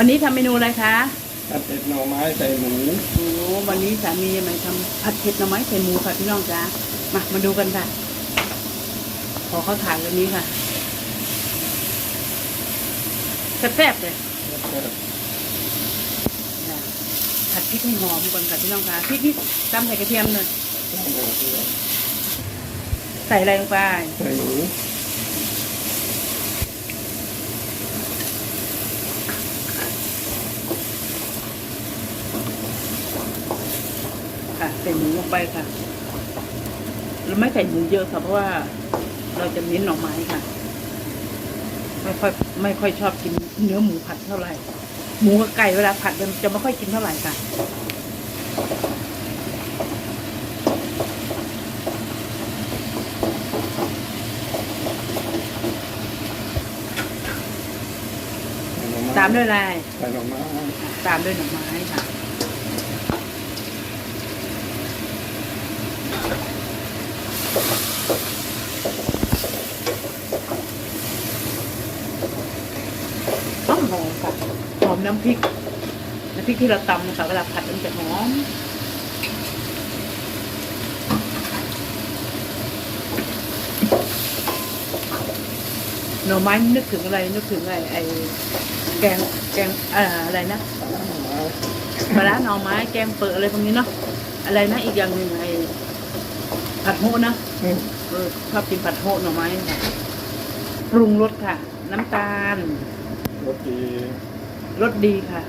วันนี้ทำเมนูอะไรคะผัดเผ็ดหน่อไม้ใส่หมูโอ้วันนี้สามีมันทำผัดเผ็ดหน่อไม้ใส่หมูค่ะพี่น้องจ้ามามาดูกันค่ะ ขอเขาถ่ายวันนี้ค่ะแซ่บๆเลยผัดพริกให้หอมก่อนค่ะพี่น้องค่ะพริกนี่ตำใส่กระเทียมเลยใส่อะไรลงไปใส่หมู ค่ะใส่หมูลงไปค่ะ เราไม่ใส่หมูเยอะค่ะเพราะว่าเราจะเน้นหน่อไม้ค่ะ ไม่ค่อยไม่ค่อยชอบกินเนื้อหมูผัดเท่าไหร่ หมูกับไก่เวลาผัดมันจะไม่ค่อยกินเท่าไหร่ค่ะใส่หน่อไม้ตามด้วยอะไรใส่หน่อไม้ค่ะตามด้วยหน่อไม้ค่ะ หอมหอมค่ะหอมน้ำพริกน้ำพริกที่เราตำนะคะเวลาผัดมันจะหอมหน่อไม้นึกถึงอะไรนึกถึงอะไรไอ้แกงแกงเอ่ออะไรนะหน่อไม้ปลาร้าหน่อไม้แกงเปิดอะไรพวกนี้เนาะอะไรนะอีกอย่างหนึ่งไอ้ผัดโฮนะอืมเออชอบกินผัดโฮหน่อไม้ค่ะปรุงรสค่ะ น้ำตาล รสดีรสดีค่ะ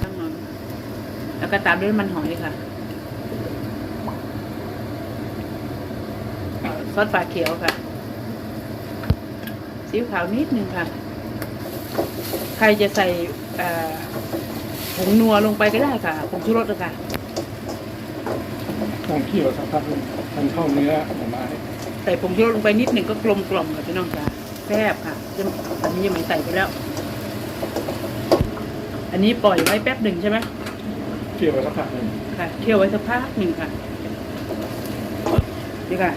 ตั้งนอนแล้วก็ตามด้วยน้ำมันหอยค่ะ ซอสฝาเขียวค่ะซีอิ๊วขาวนิดนึงค่ะ ใครจะใส่เอ่อผงนัวลงไปก็ได้ค่ะผงชูรสอะค่ะต้องเคี่ยวสักพักหนึ่งทำเข้าเนื้อหน่อไม้ใส่ผงชูรสลงไปนิดหนึ่งก็กลมกล่อมค่ะพี่น้องจ้าแซ่บค่ะจะอันนี้ยังไม่ใส่ไปแล้ว อันนี้ปล่อยไว้แป๊บหนึ่งใช่ไหมเคี่ยวไปสักพักหนึ่งค่ะเคี่ยวไว้สักพักหนึ่งค่ะนี่ค่ะ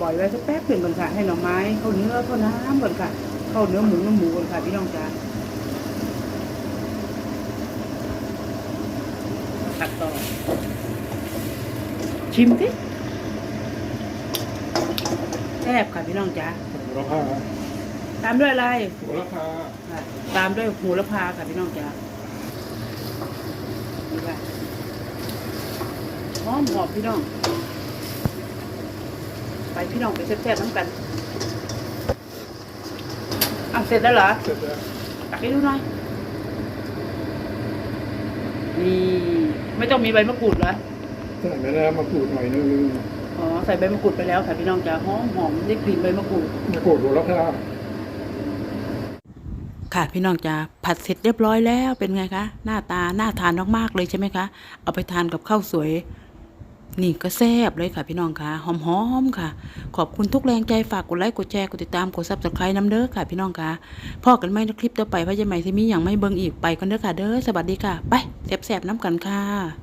ปล่อยไว้สักแป๊บหนึ่งก่อนค่ะ ให้หน่อไม้เข้าเนื้อเข้าน้ำก่อนค่ะ เข้าเนื้อหมูน้ำหมูก่อนค่ะพี่น้องจ้าตัดต่อ ชิมสิแซ่บค่ะพี่น้องจ้าโหระพา ตามด้วยอะไรโหระพาค่ะตามด้วยหูละพาค่ะพี่น้องจ้านี่ค่ะหอมหอมพี่น้อง ไปพี่น้องไปแซ่บๆน้ำกันอะเสร็จแล้วเหรอเสร็จแล้วตักให้ดูหน่อยนี่ไม่ต้องมีใบมะกรูดเหรอใส่ไปแล้วมะกรูดหน่อยนึงอ๋อใส่ใบมะกรูดไปแล้วค่ะพี่น้องจ้าหอมหอมได้กลิ่นใบมะกรูดมะกรูดโหระพา ค่ะพี่น้องจ๋าผัดเสร็จเรียบร้อยแล้วเป็นไงคะหน้าตาน่าทานมากๆเลยใช่ไหมคะ เอาไปทานกับข้าวสวย นี่ก็แซ่บเลยค่ะพี่น้องค่ะหอมๆค่ะ ขอบคุณทุกแรงใจฝากกดไลค์กดแชร์กดติดตามกดซับสไครต์น้ำเด้อค่ะพี่น้องค่ะพ่อกันไม่นคลิปต่อไปพระจะใหม่ที่มีอย่างไม่เบิ่งอีกไปกันเด้อค่ะเด้อสวัสดีค่ะ ไปแซ่บๆน้ำกันค่ะ